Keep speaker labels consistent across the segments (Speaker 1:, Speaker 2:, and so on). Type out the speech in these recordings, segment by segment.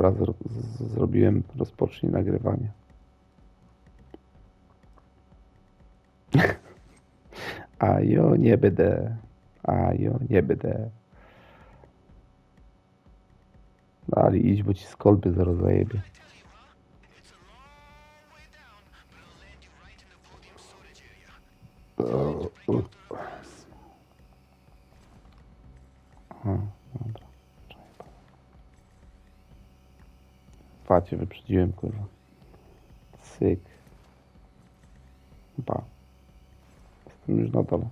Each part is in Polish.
Speaker 1: Dobra, zrobiłem. Rozpocznij nagrywanie. A jo, nie będę. A jo, nie będę. Dali, idź, bo ci z kolby zaraz zajebie. Pacie, wyprzedziłem, kurwa. Syk. Pa. Jestem już na dole.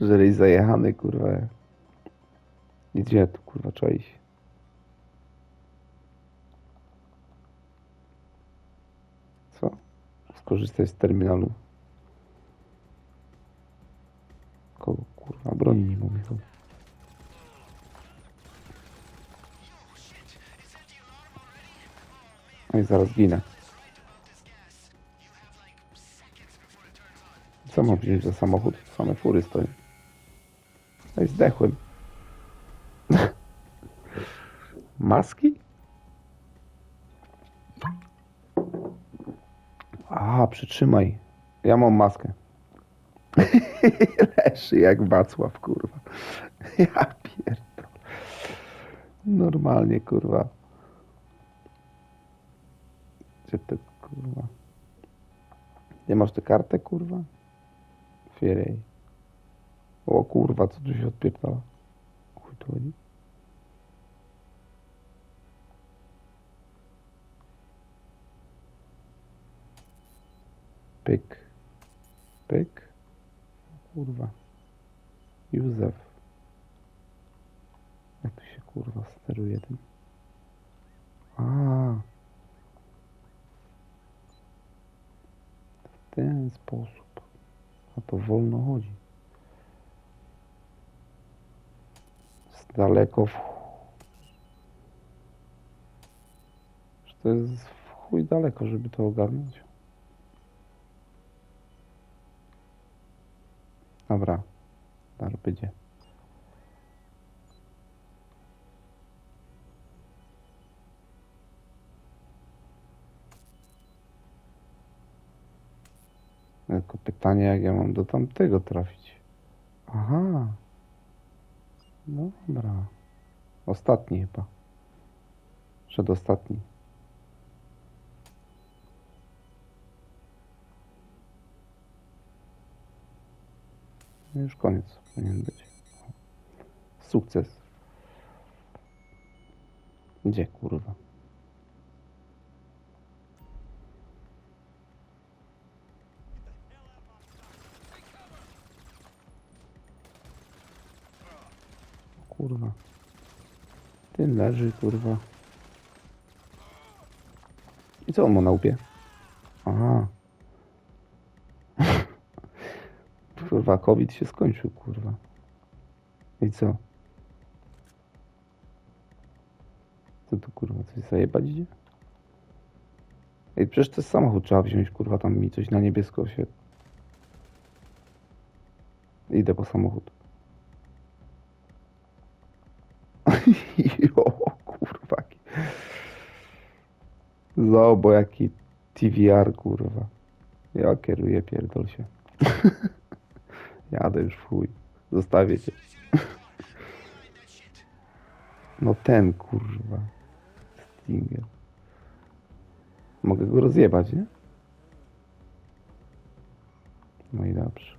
Speaker 1: Żeś zajechany, kurwa. Gdzie tu, kurwa, trzeba? Co? Skorzystać z terminalu. Kogo, kurwa, broni nie mówię. No i zaraz ginę. Co mam wziąć za samochód? Same fury stoją. No i zdechłem. Maski? Przytrzymaj. Ja mam maskę. Leży jak Wacław, kurwa. Ja pierdolę. Normalnie, kurwa. Gdzie to, kurwa? Nie masz tę kartę, kurwa? Fierej. O kurwa, co tu się odpierdala? Chuj tu chodzi? Pyk. Pyk. Kurwa. Józef. Jak tu się kurwa steruje tym? A. W ten sposób. A to wolno chodzi. Z daleko w... Że to jest w chuj daleko, żeby to ogarnąć. Dobra. Dar będzie. Tylko pytanie, jak ja mam do tamtego trafić. Aha. Dobra. Ostatni chyba. Przedostatni. Już koniec powinien być. Sukces. Gdzie kurwa? Kurwa. Ten leży, kurwa. I co on ma na łbie? Aha. Kurwa, COVID się skończył, kurwa. I co? Co tu, kurwa, coś zajebać idzie? Ej, przecież jest samochód trzeba wziąć, kurwa, tam mi coś na niebiesko się... Idę po samochód. Jo, kurwa. Zobo, jaki TVR, kurwa. Ja kieruję, pierdol się. Jadę już w chuj. Zostawię cię. No ten, kurwa. Stinger. Mogę go rozjebać, nie? No i dobrze.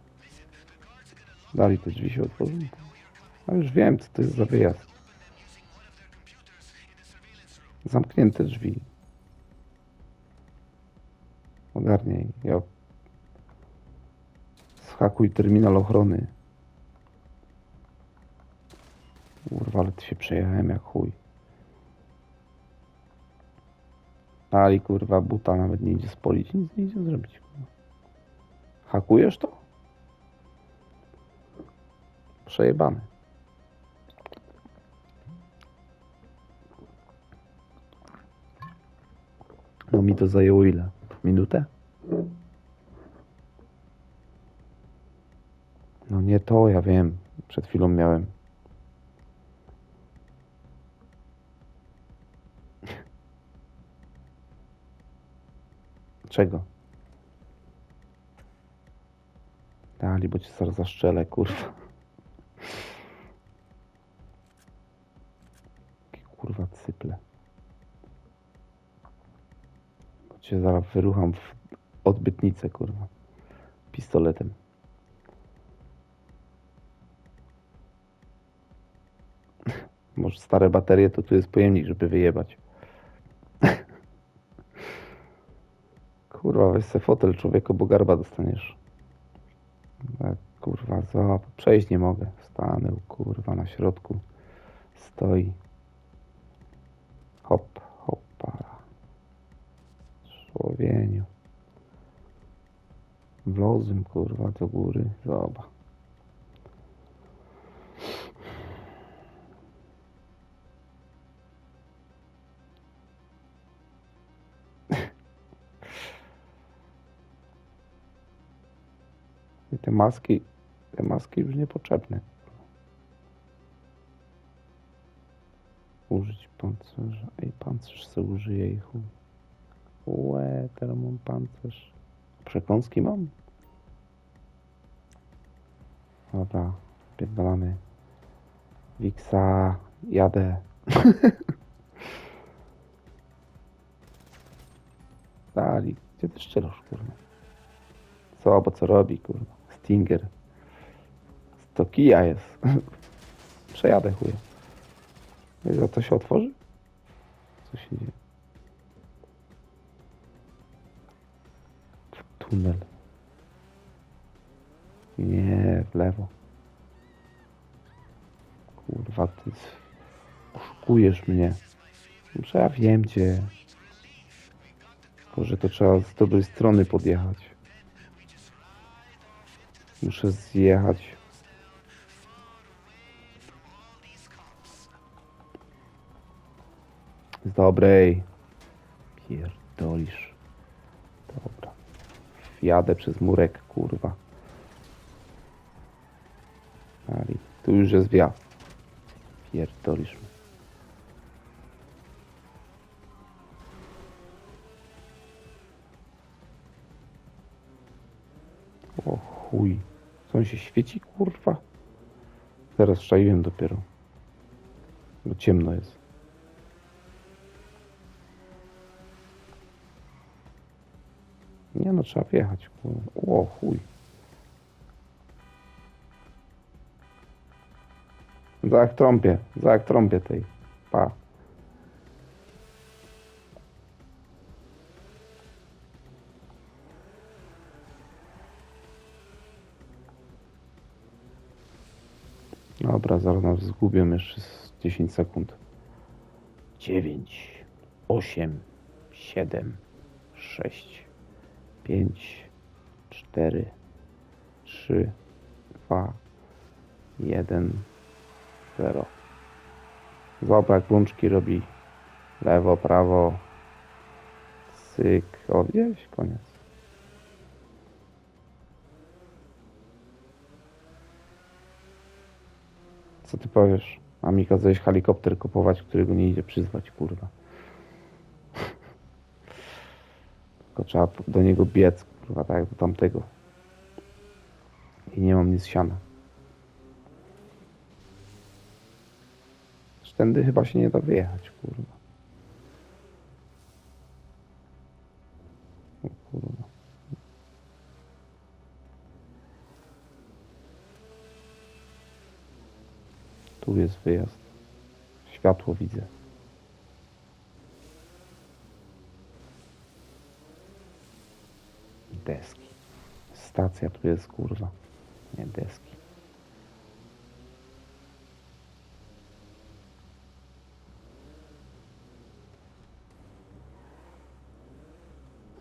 Speaker 1: Dalej te drzwi się otworzą. A już wiem, co to jest za wyjazd. Zamknięte drzwi. Ogarniaj. Ja... Schakuj terminal ochrony. Kurwa, ale ty się przejechałem jak chuj. Ali kurwa, buta nawet nie idzie spolić, nic nie idzie zrobić. Hakujesz to? Przejebane. No mi to zajęło ile? Minutę? No nie to, ja wiem. Przed chwilą miałem. Czego? Dali, bo cię zaraz zaszczelę, kurwa. Kurwa cyple. Bo cię zaraz wyrucham w odbytnicę, kurwa. Pistoletem. Może stare baterie, to tu jest pojemnik, żeby wyjebać. Kurwa, weź se fotel człowieku, bo garba dostaniesz. Tak, kurwa, za, przejść nie mogę. Stanę, kurwa, na środku. Stoi. Hop, hopa. Człowieniu. Wlozłem, kurwa, do góry. Zobacz. Te maski, te maski już niepotrzebne. Użyć pancerza. Ej, pancerz se użyję i. Łe, teraz mam pancerz. Przekąski mam? Dobra, pierdolamy. Wiksa, jadę. Dali, gdzie ty strzelasz, kurwa? Co, bo co robi, kurwa? Stinger. To kija jest. Przejadę chuja. Wiesz, za to się otworzy? Co się dzieje? Tunel. Nie, w lewo. Kurwa, ty oszukujesz mnie. Że ja wiem gdzie. Tylko, że to trzeba z dobrej strony podjechać. Muszę zjechać. Z dobrej. Pierdolisz. Dobra. Jadę przez murek, kurwa. Ali, tu już jest wjazd. Pierdolisz mnie. O chuj. Co on się świeci, kurwa? Teraz szczaiłem dopiero. Bo ciemno jest. Nie no, trzeba wjechać. kurwa. O chuj. Za jak trąbię, za jak trąbię tej. Pa. Dobra, zaraz nas zgubią jeszcze z 10 sekund. 9, 8, 7, 6, 5, 4, 3, 2, 1, 0. Zobacz łączki robi. Lewo, prawo. Syk. O, gdzieś koniec. Co ty powiesz? A mi kazałeś helikopter kupować, którego nie idzie przyzwać, kurwa. Tylko trzeba do niego biec, kurwa, tak jak do tamtego. I nie mam nic siana. Tędy chyba się nie da wyjechać, kurwa. O kurwa. Tu jest wyjazd. Światło widzę. Deski. Stacja tu jest, kurwa. Nie deski.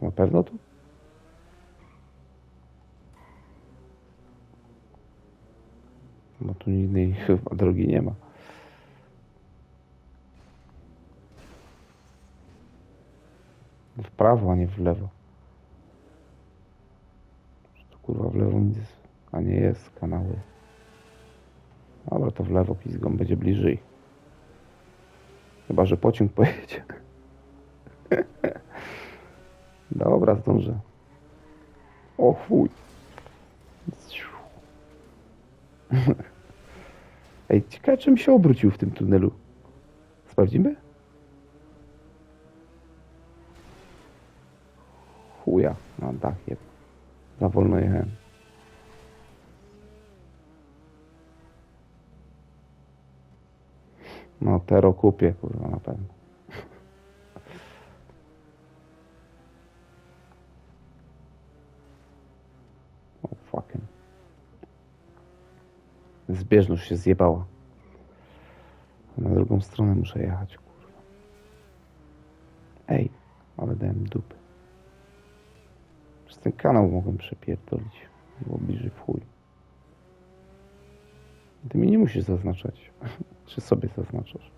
Speaker 1: Na pewno tu? Tu innej chyba drogi nie ma. W prawo, a nie w lewo. To kurwa w lewo nic, a nie jest kanały. Dobra, to w lewo pizgą będzie bliżej. Chyba, że pociąg pojedzie. Dobra, zdążę. O chuj. Ej, ciekawe czym się obrócił w tym tunelu. Sprawdzimy? Chuja, na dach jeb. Za wolno jechałem. No, tero kupię, kurwa, na pewno. O, fucking. Zbieżność się zjebała. Na drugą stronę muszę jechać, kurwa. Ej, ale dałem dupy. Przez ten kanał mogłem przepierdolić. Było bliżej w chuj. Ty mi nie musisz zaznaczać. Czy sobie zaznaczasz?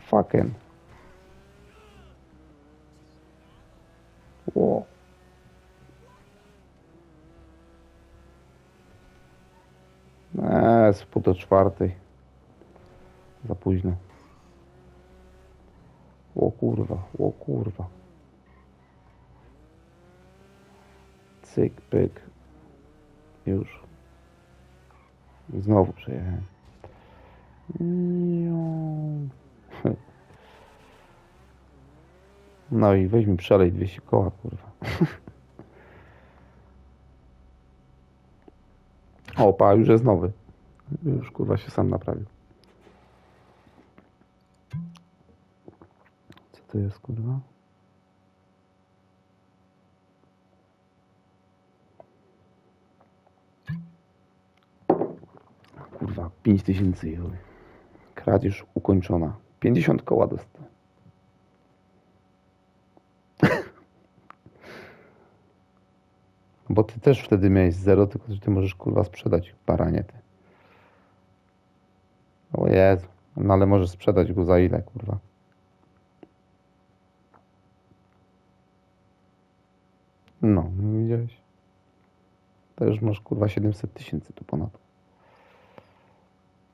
Speaker 1: Fucking. Pół do czwartej. Za późno. O kurwa, o kurwa. Cyk, pyk. Już. Znowu przejechałem. No i weź mi przelej 200 koła, kurwa. O, pa, już jest nowy. Już kurwa się sam naprawił. Co to jest, kurwa? Kurwa, 5000 euro. Kradzież ukończona. 50 koła dostałem. Bo ty też wtedy miałeś zero, tylko że ty możesz kurwa sprzedać baranie ty. Jezu. No ale możesz sprzedać go za ile, kurwa? No, no widziałeś. Już masz kurwa 700 tysięcy tu ponad.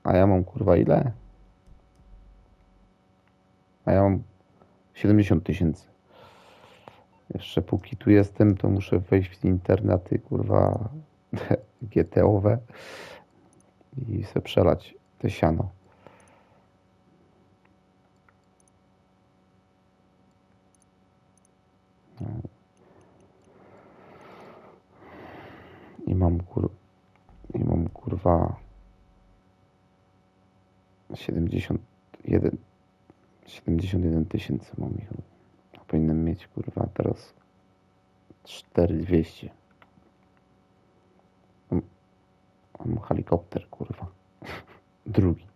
Speaker 1: A ja mam kurwa ile? A ja mam 70 tysięcy. Jeszcze póki tu jestem, to muszę wejść w internety, kurwa, GTO-we i se przelać te siano. I mam kur... I mam kurwa 71 71 tysięcy mam ich. Powinienem mieć kurwa teraz 4200. Mam, helikopter kurwa. Drugi.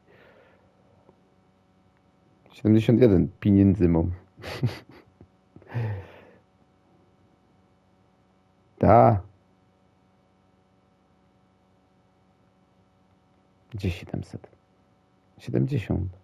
Speaker 1: 71 pieniędzy mam. Ta. Gdzie 700? 70.